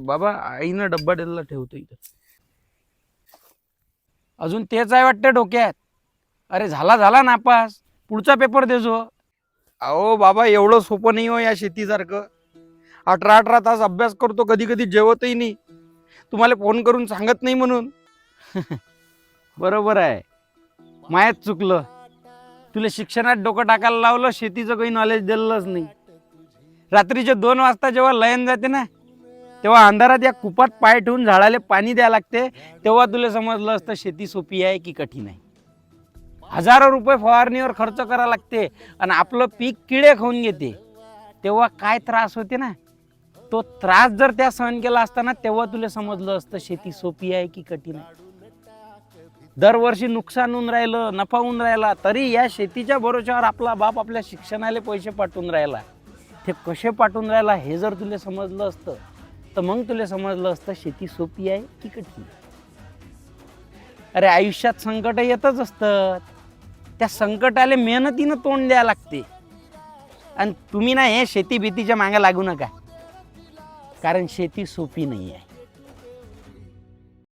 बाबा आईनं डब्बा दिलेला ठेवतो इथं. अजून तेच आहे वाटतं डोक्यात. अरे झाला झाला नापास. पुढचा पेपर देजो अहो बाबा एवढं सोपं नाही हो या शेतीसारखं. अठरा अठरा तास अभ्यास करतो कधी कधी जेवतही नाही. तुम्हाला फोन करून सांगत नाही म्हणून. बरोबर आहे. मायात चुकलं. तुला शिक्षणात डोकं टाकायला लावलं शेतीचं काही नॉलेज दिलंच नाही. रात्रीचे दोन वाजता जेव्हा लयन जाते ना तेव्हा अंधारात या कुपात पाय ठेवून झाडाला पाणी द्यायला लागते तेव्हा तुला समजलं असतं शेती सोपी आहे की कठीण आहे. हजारो रुपये फवारणीवर खर्च करावा लागते आणि आपलं पीक किडे खाऊन घेते. तेव्हा काय त्रास होते ना? तो त्रास जर त्या सहन केला असताना तेव्हा तुला समजलं असतं शेती सोपी आहे की कठीण आहे. दरवर्षी नुकसान होऊन राहिलं नफा होऊन राहिला तरी या शेतीच्या भरोश्यावर आपला बाप आपल्या शिक्षणाला पैसे पाठवून राहिला. ते कसे पाठवून राहिला हे जर तुला समजलं असतं तर मग तुला समजलं असतं शेती सोपी आहे की कठीण अरे आयुष्यात संकट येतच असतात त्या संकटाला मेहनतीनं तोंड द्यावं लागते. आणि तुम्ही ना हे शेती भीतीच्या मागे लागू नका. कारण शेती सोपी नाही आहे.